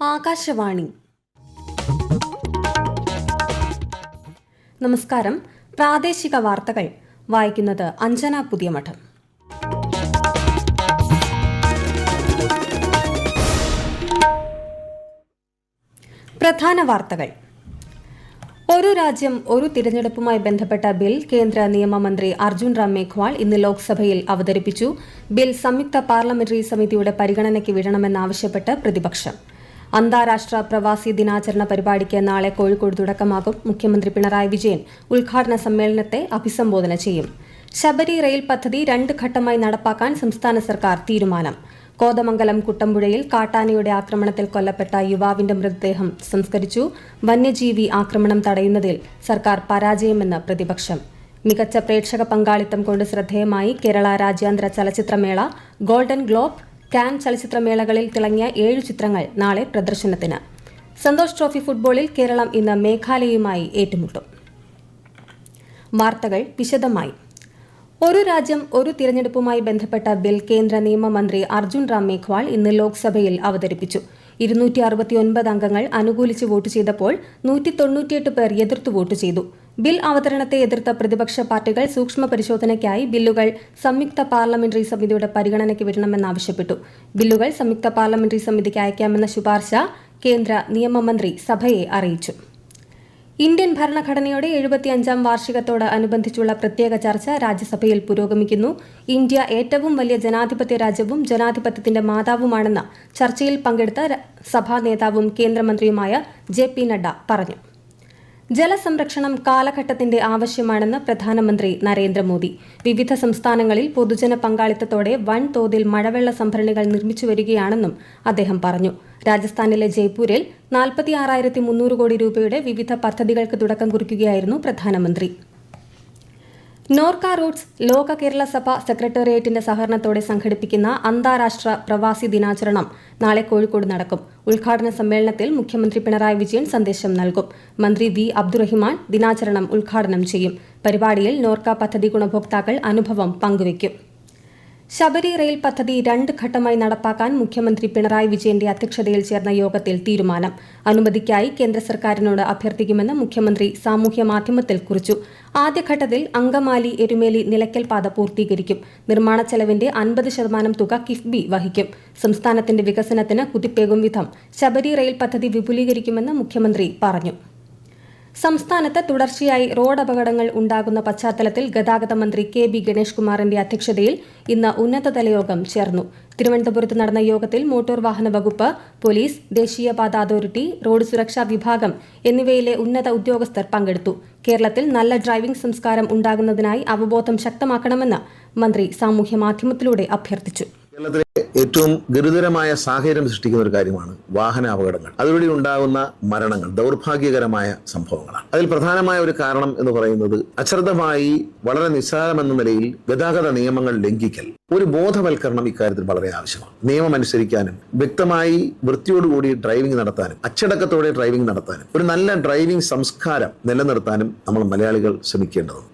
ആകാശവാണി. നമസ്കാരം. പ്രാദേശിക വാർത്തകൾ. വായിക്കുന്നത് അഞ്ജന പുതിയമഠം. പ്രധാന വാർത്തകൾ. ഒരു രാജ്യം ഒരു തിരഞ്ഞെടുപ്പുമായി ബന്ധപ്പെട്ട ബിൽ കേന്ദ്ര നിയമമന്ത്രി അർജുൻ റാം മേഘ്വാൾ ഇന്ന് ലോക്സഭയിൽ അവതരിപ്പിച്ചു. ബിൽ സംയുക്ത പാർലമെന്ററി സമിതിയുടെ പരിഗണനയ്ക്ക് വിടണമെന്നാവശ്യപ്പെട്ട് പ്രതിപക്ഷം. അന്താരാഷ്ട്ര പ്രവാസി ദിനാചരണ പരിപാടിക്ക് നാളെ കോഴിക്കോട് തുടക്കമാകും. മുഖ്യമന്ത്രി പിണറായി വിജയൻ ഉദ്ഘാടന സമ്മേളനത്തെ അഭിസംബോധന ചെയ്യും. ശബരി റെയിൽ പദ്ധതി രണ്ട് ഘട്ടമായി നടപ്പാക്കാൻ സംസ്ഥാന സർക്കാർ തീരുമാനം. കോതമംഗലം കുട്ടമ്പുഴയിൽ കാട്ടാനയുടെ ആക്രമണത്തിൽ കൊല്ലപ്പെട്ട യുവാവിന്റെ മൃതദേഹം സംസ്കരിച്ചു. വന്യജീവി ആക്രമണം തടയുന്നതിൽ സർക്കാർ പരാജയമെന്ന് പ്രതിപക്ഷം. മികച്ച പ്രേക്ഷക പങ്കാളിത്തം കൊണ്ട് ശ്രദ്ധേയമായി കേരള രാജ്യാന്തര ചലച്ചിത്രമേള ഗോൾഡൻ ഗ്ലോബ് കാൻ ചലച്ചിത്രമേളകളിൽ തിളങ്ങിയ ഏഴു ചിത്രങ്ങൾ നാളെ പ്രദർശനത്തിന്. സന്തോഷ് ട്രോഫി ഫുട്ബോളിൽ കേരളം ഇന്ന് മേഘാലയയുമായി ഏറ്റുമുട്ടും. വാർത്തകൾ വിശദമായി. ഒരു രാജ്യം ഒരു തിരഞ്ഞെടുപ്പുമായി ബന്ധപ്പെട്ട ബിൽ കേന്ദ്ര നിയമമന്ത്രി അർജുൻ റാം മേഘ്വാൾ ഇന്ന് ലോക്സഭയിൽ അവതരിപ്പിച്ചു. ഇരുന്നൂറ്റി അറുപത്തിയൊൻപത് അംഗങ്ങൾ അനുകൂലിച്ച് വോട്ട് ചെയ്തപ്പോൾ നൂറ്റി തൊണ്ണൂറ്റിയെട്ട് പേർ എതിർത്ത് വോട്ട് ചെയ്തു. ബിൽ അവതരണത്തെ എതിർത്ത പ്രതിപക്ഷ പാർട്ടികൾ സൂക്ഷ്മ പരിശോധനയ്ക്കായി ബില്ലുകൾ സംയുക്ത പാർലമെന്ററി സമിതിയുടെ പരിഗണനയ്ക്ക് വിടണമെന്നാവശ്യപ്പെട്ടു. ബില്ലുകൾ സംയുക്ത പാർലമെന്ററി സമിതിക്ക് അയക്കാമെന്ന ശുപാർശ കേന്ദ്ര നിയമമന്ത്രി സഭയെ അറിയിച്ചു. ഇന്ത്യൻ ഭരണഘടനയുടെ എഴുപത്തിയഞ്ചാം വാർഷികത്തോട് അനുബന്ധിച്ചുള്ള പ്രത്യേക ചർച്ച രാജ്യസഭയിൽ പുരോഗമിക്കുന്നു. ഇന്ത്യ ഏറ്റവും വലിയ ജനാധിപത്യ രാജ്യവും ജനാധിപത്യത്തിന്റെ മാതാവുമാണെന്ന് ചർച്ചയിൽ പങ്കെടുത്ത സഭാ നേതാവും കേന്ദ്രമന്ത്രിയുമായ ജെ പി നഡ്ഡ പറഞ്ഞു. ജലസംരക്ഷണം കാലഘട്ടത്തിന്റെ ആവശ്യമാണെന്ന് പ്രധാനമന്ത്രി നരേന്ദ്രമോദി. വിവിധ സംസ്ഥാനങ്ങളിൽ പൊതുജന പങ്കാളിത്തത്തോടെ വൻതോതിൽ മഴവെള്ള സംഭരണികൾ നിർമ്മിച്ചു വരികയാണെന്നും അദ്ദേഹം പറഞ്ഞു. രാജസ്ഥാനിലെ ജയ്പൂരിൽ നാൽപ്പത്തി ആറായിരത്തി മുന്നൂറ് കോടി രൂപയുടെ വിവിധ പദ്ധതികൾക്ക് തുടക്കം കുറിക്കുകയായിരുന്നു പ്രധാനമന്ത്രി. നോർക്ക റൂട്ട്സ് ലോക കേരള സഭ സെക്രട്ടേറിയറ്റിന്റെ സഹകരണത്തോടെ സംഘടിപ്പിക്കുന്ന അന്താരാഷ്ട്ര പ്രവാസി ദിനാചരണം നാളെ കോഴിക്കോട് നടക്കും. ഉദ്ഘാടന സമ്മേളനത്തിൽ മുഖ്യമന്ത്രി പിണറായി വിജയൻ സന്ദേശം നൽകും. മന്ത്രി വി അബ്ദുറഹിമാൻ ദിനാചരണം ഉദ്ഘാടനം ചെയ്യും. പരിപാടിയിൽ നോർക്ക പദ്ധതി ഗുണഭോക്താക്കൾ അനുഭവം പങ്കുവയ്ക്കും. ശബരി റെയിൽ പദ്ധതി രണ്ട് ഘട്ടമായി നടപ്പാക്കാൻ മുഖ്യമന്ത്രി പിണറായി വിജയന്റെ അധ്യക്ഷതയിൽ ചേർന്ന യോഗത്തിൽ തീരുമാനം. അനുമതിക്കായി കേന്ദ്ര സർക്കാരിനോട് അഭ്യർത്ഥിക്കുമെന്ന് മുഖ്യമന്ത്രി സാമൂഹ്യ മാധ്യമത്തിൽ കുറിച്ചു. ആദ്യഘട്ടത്തിൽ അങ്കമാലി എരുമേലി നിലയ്ക്കൽ പാത പൂർത്തീകരിക്കും. നിർമ്മാണ ചെലവിന്റെ അൻപത് ശതമാനം തുക കിഫ്ബി വഹിക്കും. സംസ്ഥാനത്തിന്റെ വികസനത്തിന് കുതിപ്പേകും വിധം ശബരി റെയിൽ പദ്ധതി വിപുലീകരിക്കുമെന്ന് മുഖ്യമന്ത്രി പറഞ്ഞു. സംസ്ഥാനത്ത് തുടർച്ചയായി റോഡ് അപകടങ്ങൾ ഉണ്ടാകുന്ന പശ്ചാത്തലത്തിൽ ഗതാഗത മന്ത്രി കെ ബി ഗണേഷ് കുമാറിന്റെ അധ്യക്ഷതയിൽ ഇന്ന് ഉന്നതതല യോഗം ചേർന്നു. തിരുവനന്തപുരത്ത് നടന്ന യോഗത്തിൽ മോട്ടോർ വാഹന വകുപ്പ് പോലീസ് ദേശീയപാത അതോറിറ്റി റോഡ് സുരക്ഷാ വിഭാഗം എന്നിവയിലെ ഉന്നത ഉദ്യോഗസ്ഥർ പങ്കെടുത്തു. കേരളത്തിൽ നല്ല ഡ്രൈവിംഗ് സംസ്കാരം ഉണ്ടാകുന്നതിനായി അവബോധം ശക്തമാക്കണമെന്ന് മന്ത്രി സാമൂഹ്യമാധ്യമത്തിലൂടെ അഭ്യർത്ഥിച്ചു. കേരളത്തിലെ ഏറ്റവും ഗുരുതരമായ സാഹചര്യം സൃഷ്ടിക്കുന്ന ഒരു കാര്യമാണ് വാഹന അപകടങ്ങൾ അതുവഴി ഉണ്ടാകുന്ന മരണങ്ങൾ ദൗർഭാഗ്യകരമായ സംഭവങ്ങളാണ്. അതിൽ പ്രധാനമായ ഒരു കാരണം എന്ന് പറയുന്നത് അശ്രദ്ധമായി വളരെ നിസ്സാരമെന്ന നിലയിൽ ഗതാഗത നിയമങ്ങൾ ലംഘിക്കൽ. ഒരു ബോധവൽക്കരണം ഇക്കാര്യത്തിൽ വളരെ ആവശ്യമാണ്. നിയമം അനുസരിക്കാനും വ്യക്തമായി വൃത്തിയോടുകൂടി ഡ്രൈവിംഗ് നടത്താനും അച്ചടക്കത്തോടെ ഡ്രൈവിംഗ് നടത്താനും ഒരു നല്ല ഡ്രൈവിംഗ് സംസ്കാരം നിലനിർത്താനും നമ്മൾ മലയാളികൾ ശ്രമിക്കേണ്ടതുണ്ട്.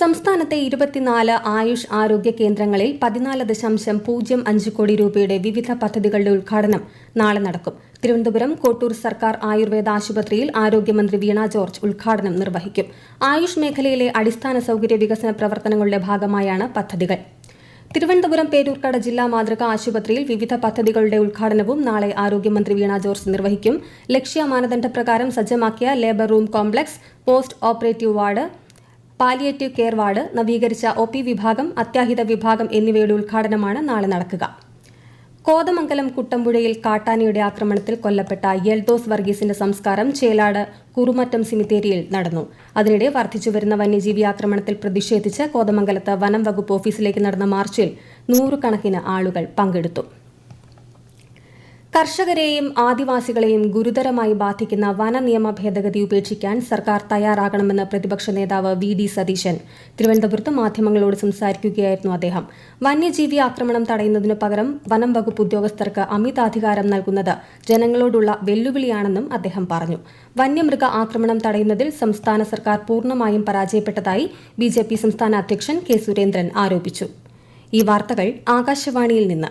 സംസ്ഥാനത്തെ ഇരുപത്തിനാല് ആയുഷ് ആരോഗ്യ കേന്ദ്രങ്ങളിൽ പതിനാല് ദശാംശം പൂജ്യം അഞ്ച് കോടി രൂപയുടെ വിവിധ പദ്ധതികളുടെ ഉദ്ഘാടനം നാളെ നടക്കും. തിരുവനന്തപുരം കോട്ടൂർ സർക്കാർ ആയുർവേദ ആശുപത്രിയിൽ ആരോഗ്യമന്ത്രി വീണ ജോർജ് ഉദ്ഘാടനം നിർവഹിക്കും. ആയുഷ് മേഖലയിലെ അടിസ്ഥാന സൌകര്യ വികസന പ്രവർത്തനങ്ങളുടെ ഭാഗമായാണ് പദ്ധതികൾ. തിരുവനന്തപുരം പേരൂർക്കട ജില്ലാ മാതൃക ആശുപത്രിയിൽ വിവിധ പദ്ധതികളുടെ ഉദ്ഘാടനവും നാളെ ആരോഗ്യമന്ത്രി വീണ ജോർജ് നിർവഹിക്കും. ലക്ഷ്യ മാനദണ്ഡപ്രകാരം സജ്ജമാക്കിയ labour room complex post operative ward palliative care ward നവീകരിച്ച ഒ പി വിഭാഗം അത്യാഹിത വിഭാഗം എന്നിവയുടെ ഉദ്ഘാടനമാണ് നാളെ നടക്കുക. കോതമംഗലം കുട്ടമ്പുഴയിൽ കാട്ടാനയുടെ ആക്രമണത്തിൽ കൊല്ലപ്പെട്ട യൽദോസ് വർഗീസിന്റെ സംസ്കാരം ചേലാട് കുറുമറ്റം സിമിത്തേരിയിൽ നടന്നു. അതിനിടെ വർദ്ധിച്ചുവരുന്ന വന്യജീവി ആക്രമണത്തിൽ പ്രതിഷേധിച്ച് കോതമംഗലത്ത് വനം വകുപ്പ് ഓഫീസിലേക്ക് നടന്ന മാർച്ചിൽ നൂറുകണക്കിന് ആളുകൾ പങ്കെടുത്തു. കർഷകരെയും ആദിവാസികളെയും ഗുരുതരമായി ബാധിക്കുന്ന വന നിയമ ഭേദഗതി ഉപേക്ഷിക്കാൻ സർക്കാർ തയ്യാറാകണമെന്ന് പ്രതിപക്ഷ നേതാവ് വി ഡി സതീശൻ. തിരുവനന്തപുരത്ത് മാധ്യമങ്ങളോട് സംസാരിക്കുകയായിരുന്നു അദ്ദേഹം. വന്യജീവി ആക്രമണം തടയുന്നതിനു പകരം വനം വകുപ്പ് ഉദ്യോഗസ്ഥർക്ക് അമിതാധികാരം നൽകുന്നത് ജനങ്ങളോടുള്ള വെല്ലുവിളിയാണെന്നും അദ്ദേഹം പറഞ്ഞു. വന്യമൃഗ ആക്രമണം തടയുന്നതിൽ സംസ്ഥാന സർക്കാർ പൂർണമായും പരാജയപ്പെട്ടതായി ബി സംസ്ഥാന അധ്യക്ഷൻ കെ സുരേന്ദ്രൻ ആരോപിച്ചു. ഈ വാർത്തകൾ ആകാശവാണിയിൽ നിന്ന്.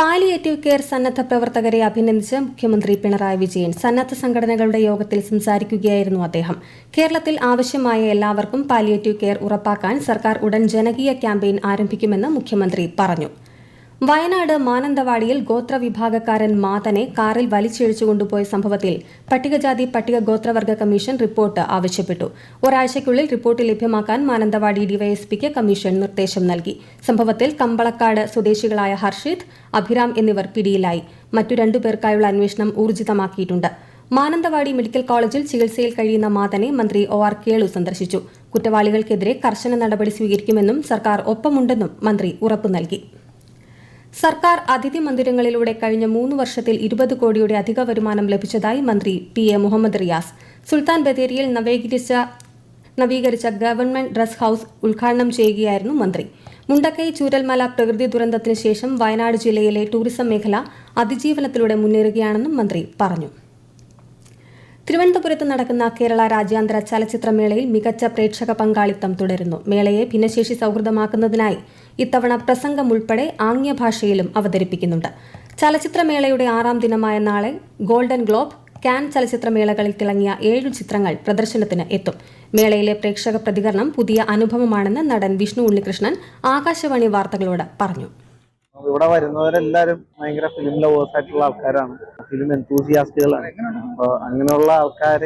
പാലിയേറ്റീവ് കെയർ സന്നദ്ധ പ്രവർത്തകരെ അഭിനന്ദിച്ച് മുഖ്യമന്ത്രി പിണറായി വിജയൻ സന്നദ്ധ സംഘടനകളുടെ യോഗത്തിൽ സംസാരിക്കുകയായിരുന്നു അദ്ദേഹം. കേരളത്തിൽ ആവശ്യമായ എല്ലാവർക്കും പാലിയേറ്റീവ് കെയർ ഉറപ്പാക്കാൻ സർക്കാർ ഉടൻ ജനകീയ ക്യാമ്പയിൻ ആരംഭിക്കുമെന്ന് മുഖ്യമന്ത്രി പറഞ്ഞു. വയനാട് മാനന്തവാടിയിൽ ഗോത്രവിഭാഗക്കാരൻ മാതനെ കാറിൽ വലിച്ചിഴച്ചു കൊണ്ടുപോയ സംഭവത്തിൽ പട്ടികജാതി പട്ടിക ഗോത്രവർഗ കമ്മീഷൻ റിപ്പോർട്ട് ആവശ്യപ്പെട്ടു. ഒരാഴ്ചയ്ക്കുള്ളിൽ റിപ്പോർട്ട് ലഭ്യമാക്കാൻ മാനന്തവാടി ഡിവൈഎസ്പിക്ക് കമ്മീഷൻ നിർദ്ദേശം നൽകി. സംഭവത്തിൽ കമ്പളക്കാട് സ്വദേശികളായ ഹർഷിത് അഭിരാം എന്നിവർ പിടിയിലായി. മറ്റു രണ്ടുപേർക്കായുള്ള അന്വേഷണം ഊർജിതമാക്കിയിട്ടുണ്ട്. മാനന്തവാടി മെഡിക്കൽ കോളേജിൽ ചികിത്സയിൽ കഴിയുന്ന മാതനെ മന്ത്രി ഒ ആർ കേളു സന്ദർശിച്ചു. കുറ്റവാളികൾക്കെതിരെ കർശന നടപടി സ്വീകരിക്കുമെന്നും സർക്കാർ ഒപ്പമുണ്ടെന്നും മന്ത്രി ഉറപ്പു നൽകി. സർക്കാർ അതിഥി മന്ദിരങ്ങളിലൂടെ കഴിഞ്ഞ മൂന്ന് വർഷത്തിൽ ഇരുപത് കോടിയുടെ അധിക വരുമാനം ലഭിച്ചതായി മന്ത്രി പി എ മുഹമ്മദ് റിയാസ്. സുൽത്താൻ ബത്തേരിയിൽ നവീകരിച്ച നവീകരിച്ച ഗവൺമെന്റ് ഡ്രസ് ഹൌസ് ഉദ്ഘാടനം ചെയ്യുകയായിരുന്നു മന്ത്രി. മുണ്ടക്കൈ ചൂരൽമല പ്രകൃതി ദുരന്തത്തിന് ശേഷം വയനാട് ജില്ലയിലെ ടൂറിസം മേഖല അതിജീവനത്തിലൂടെ മുന്നേറുകയാണെന്നും മന്ത്രി പറഞ്ഞു. തിരുവനന്തപുരത്ത് നടക്കുന്ന കേരള രാജ്യാന്തര ചലച്ചിത്രമേളയിൽ മികച്ച പ്രേക്ഷക പങ്കാളിത്തം തുടരുന്നു. മേളയെ ഭിന്നശേഷി സൗഹൃദമാക്കുന്നതിനായി ഇത്തവണ പ്രസംഗം ഉൾപ്പെടെ ആംഗ്യഭാഷയിലും അവതരിപ്പിക്കുന്നുണ്ട്. ചലച്ചിത്രമേളയുടെ ആറാം ദിനമായ നാളെ ഗോൾഡൻ ഗ്ലോബ് കാൻ ചലച്ചിത്രമേളകളിൽ തിളങ്ങിയ ഏഴു ചിത്രങ്ങൾ പ്രദർശനത്തിന് എത്തും. മേളയിലെ പ്രേക്ഷക പ്രതികരണം പുതിയ അനുഭവമാണെന്ന് നടൻ വിഷ്ണു ഉണ്ണികൃഷ്ണൻ ആകാശവാണി വാർത്തകളോട് പറഞ്ഞു. ഇവിടെ വരുന്നവരെല്ലാരും ഭയങ്കര ഫിലിം ലവേഴ്സ് ആയിട്ടുള്ള ആൾക്കാരാണ്. ഫിലിം എന്തൂസിയാസ്റ്റുകളാണ് അപ്പൊ അങ്ങനെയുള്ള ആൾക്കാർ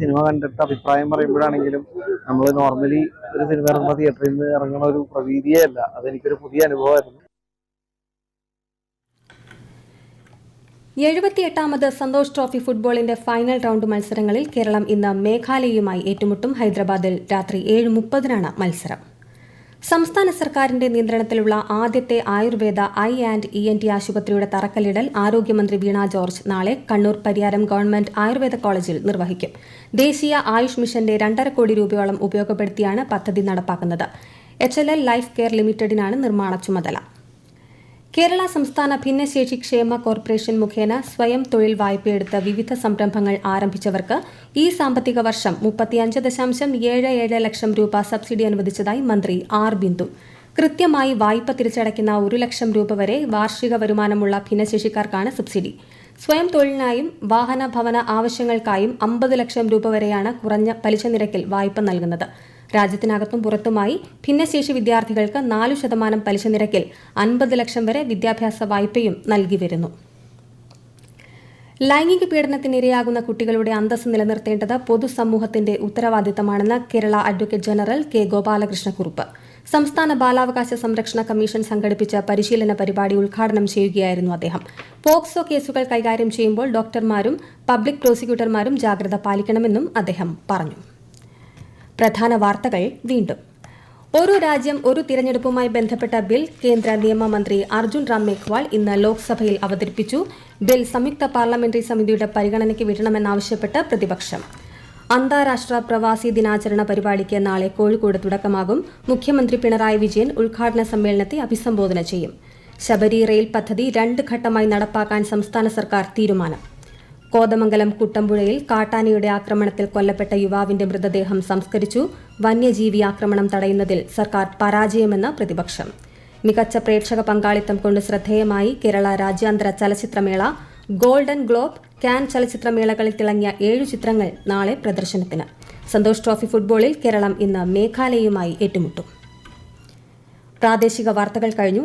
സിനിമ കണ്ടിട്ട് അഭിപ്രായം പറയുമ്പോഴാണെങ്കിലും നമ്മൾ നോർമലി ഒരു സിനിമ ഇറങ്ങുമ്പോൾ തിയേറ്ററിൽ നിന്ന് ഇറങ്ങുന്ന ഒരു പ്രതീതിയേ അല്ല അതെനിക്കൊരു പുതിയ അനുഭവമായിരുന്നു. എഴുപത്തിയെട്ടാമത് സന്തോഷ് ട്രോഫി ഫുട്ബോളിന്റെ ഫൈനൽ റൗണ്ട് മത്സരങ്ങളിൽ കേരളം ഇന്ന് മേഘാലയയുമായി ഏറ്റുമുട്ടും ഹൈദരാബാദിൽ രാത്രി ഏഴ് മുപ്പതിനാണ് മത്സരം. സംസ്ഥാന സർക്കാരിന്റെ നിയന്ത്രണത്തിലുള്ള ആദ്യത്തെ ayurveda I and E N T ആശുപത്രിയുടെ തറക്കല്ലിടൽ ആരോഗ്യമന്ത്രി വീണ ജോർജ് നാളെ കണ്ണൂർ പരിയാരം ഗവൺമെന്റ് ആയുർവേദ കോളേജിൽ നിർവഹിക്കും. ദേശീയ ആയുഷ് മിഷന്റെ രണ്ടര കോടി രൂപയോളം ഉപയോഗപ്പെടുത്തിയാണ് പദ്ധതി നടപ്പാക്കുന്നത്. H L L life care ലിമിറ്റഡിനാണ് നിർമ്മാണ ചുമതല. കേരള സംസ്ഥാന ഭിന്നശേഷി ക്ഷേമ കോർപ്പറേഷൻ മുഖേന സ്വയം തൊഴിൽ വായ്പയെടുത്ത് വിവിധ സംരംഭങ്ങൾ ആരംഭിച്ചവർക്ക് ഈ സാമ്പത്തിക വർഷം മുപ്പത്തിയഞ്ച് ദശാംശം ഏഴ് ഏഴ് ലക്ഷം രൂപ സബ്സിഡി അനുവദിച്ചതായി മന്ത്രി ആർ ബിന്ദു. കൃത്യമായി വായ്പ തിരിച്ചടയ്ക്കുന്ന ഒരു ലക്ഷം രൂപ വരെ വാർഷിക വരുമാനമുള്ള ഭിന്നശേഷിക്കാർക്കാണ് സബ്സിഡി. സ്വയം തൊഴിലിനായും വാഹന ഭവന ആവശ്യങ്ങൾക്കായും അമ്പത് ലക്ഷം രൂപ വരെയാണ് കുറഞ്ഞ പലിശ നിരക്കിൽ വായ്പ നൽകുന്നത്. രാജ്യത്തിനകത്തും പുറത്തുമായി ഭിന്നശേഷി വിദ്യാർത്ഥികൾക്ക് നാലു ശതമാനം പലിശ നിരക്കിൽ അൻപത് ലക്ഷം വരെ വിദ്യാഭ്യാസ വായ്പയും നൽകി വരുന്നു. ലൈംഗിക പീഡനത്തിനിരയാകുന്ന കുട്ടികളുടെ അന്തസ് നിലനിർത്തേണ്ടത് പൊതുസമൂഹത്തിന്റെ ഉത്തരവാദിത്തമാണെന്ന് Kerala advocate general K Gopalakrishna Kurup. സംസ്ഥാന ബാലാവകാശ സംരക്ഷണ കമ്മീഷൻ സംഘടിപ്പിച്ച പരിശീലന പരിപാടി ഉദ്ഘാടനം ചെയ്യുകയായിരുന്നു അദ്ദേഹം. പോക്സോ കേസുകൾ കൈകാര്യം ചെയ്യുമ്പോൾ ഡോക്ടർമാരും പബ്ലിക് പ്രോസിക്യൂട്ടർമാരും ജാഗ്രത പാലിക്കണമെന്നും അദ്ദേഹം പറഞ്ഞു. പ്രധാന വാർത്തകൾ വീണ്ടും. ഒരു രാജ്യം ഒരു തിരഞ്ഞെടുപ്പുമായി ബന്ധപ്പെട്ട ബിൽ കേന്ദ്ര നിയമമന്ത്രി അർജുൻ റാം മേഘ്വാൾ ഇന്ന് ലോക്സഭയിൽ അവതരിപ്പിച്ചു. ബിൽ സംയുക്ത പാർലമെന്ററി സമിതിയുടെ പരിഗണനയ്ക്ക് വിടണമെന്നാവശ്യപ്പെട്ട് പ്രതിപക്ഷം. അന്താരാഷ്ട്ര പ്രവാസി ദിനാചരണ പരിപാടിക്ക് നാളെ കോഴിക്കോട് തുടക്കമാകും. മുഖ്യമന്ത്രി പിണറായി വിജയൻ ഉദ്ഘാടന സമ്മേളനത്തെ അഭിസംബോധന ചെയ്യും. ശബരി റെയിൽ പദ്ധതി രണ്ട് ഘട്ടമായി നടപ്പാക്കാൻ സംസ്ഥാന സർക്കാർ തീരുമാനം. കോതമംഗലം കുട്ടമ്പുഴയിൽ കാട്ടാനയുടെ ആക്രമണത്തിൽ കൊല്ലപ്പെട്ട യുവാവിന്റെ മൃതദേഹം സംസ്കരിച്ചു. വന്യജീവി ആക്രമണം തടയുന്നതിൽ സർക്കാർ പരാജയമെന്ന് പ്രതിപക്ഷം. മികച്ച പ്രേക്ഷക പങ്കാളിത്തം കൊണ്ട് ശ്രദ്ധേയമായി കേരള രാജ്യാന്തര ചലച്ചിത്രമേള ഗോൾഡൻ ഗ്ലോബ് കാൻ ചലച്ചിത്രമേളകളിൽ തിളങ്ങിയ ഏഴു ചിത്രങ്ങൾ നാളെ പ്രദർശനത്തിന്. സന്തോഷ് ട്രോഫി ഫുട്ബോളിൽ കേരളം ഇന്ന് മേഘാലയയുമായി ഏറ്റുമുട്ടും. പ്രാദേശിക വാർത്തകൾ കഴിഞ്ഞു.